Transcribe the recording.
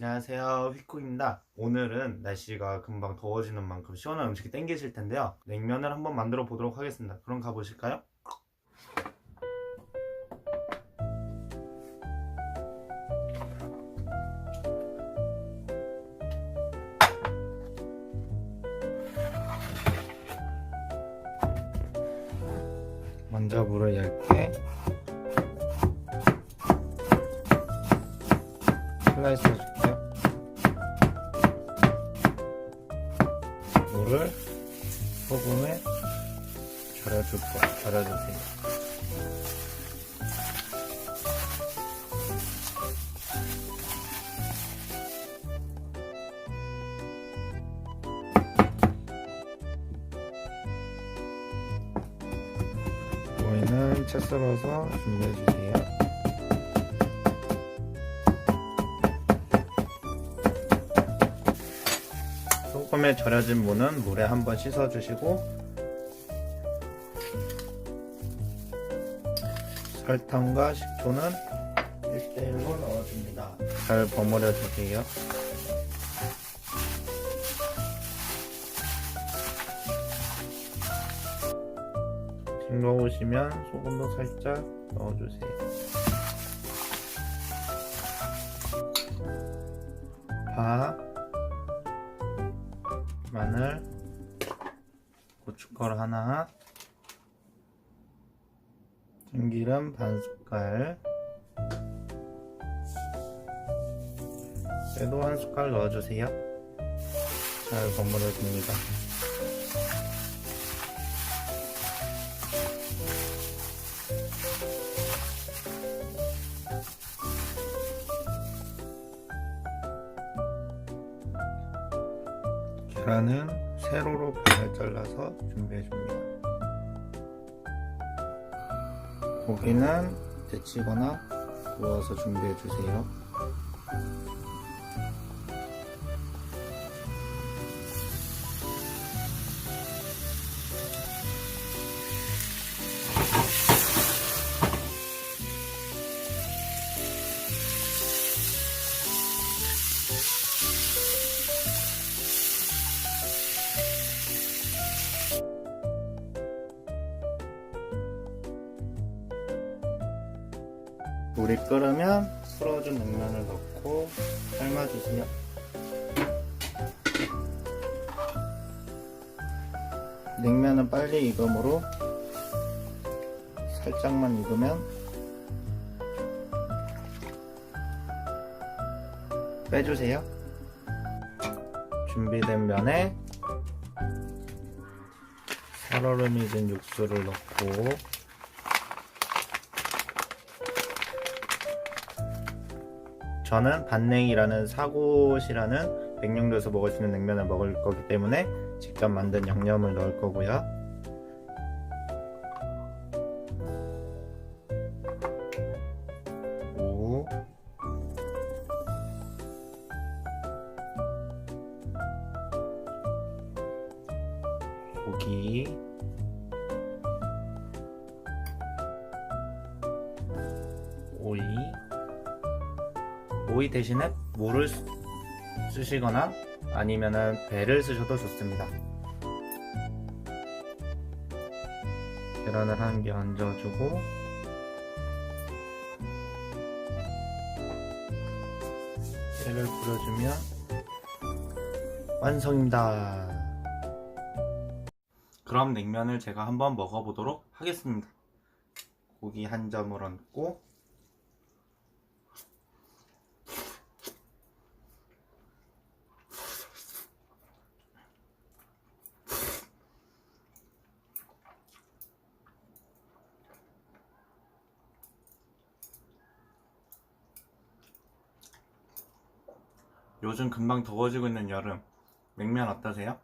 안녕하세요. 휘쿡입니다. 오늘은 날씨가 금방 더워지는 만큼 시원한 음식이 땡기실 텐데요. 냉면을 한번 만들어 보도록 하겠습니다. 그럼 가보실까요? 먼저 물을 얇게 슬라이스 해줄게요. 물을 소금에 절여줄 거예요. 절여주세요. 오이는 채 썰어서 준비해주세요. 소금에 절여진 무는 물에 한번 씻어주시고 설탕과 식초는 1대1로 넣어줍니다. 잘 버무려 주세요. 싱거우시면 소금도 살짝 넣어주세요. 파, 마늘, 고춧가루 하나, 참기름 반 숟갈, 쇠도 한 숟갈 넣어주세요. 잘 버무려 줍니다. 계란은 세로로 반을 잘라서 준비해 줍니다. 고기는 데치거나 구워서 준비해 주세요. 물이 끓으면 풀어준 냉면을 넣고 삶아주세요. 냉면은 빨리 익으므로 살짝만 익으면 빼주세요. 준비된 면에 살얼음이 든 육수를 넣고 저는 반냉이라는 사곳이라는 백령도에서 먹을 수 있는 냉면을 먹을 거기 때문에 직접 만든 양념을 넣을 거고요. 무, 고기, 오이 대신에 물을 쓰- 쓰시거나 아니면은 배를 쓰셔도 좋습니다. 계란을 한 개 얹어주고 깨를 뿌려주면 완성입니다. 그럼 냉면을 제가 한번 먹어보도록 하겠습니다. 고기 한 점을 얹고 요즘 금방 더워지고 있는 여름 냉면 어떠세요?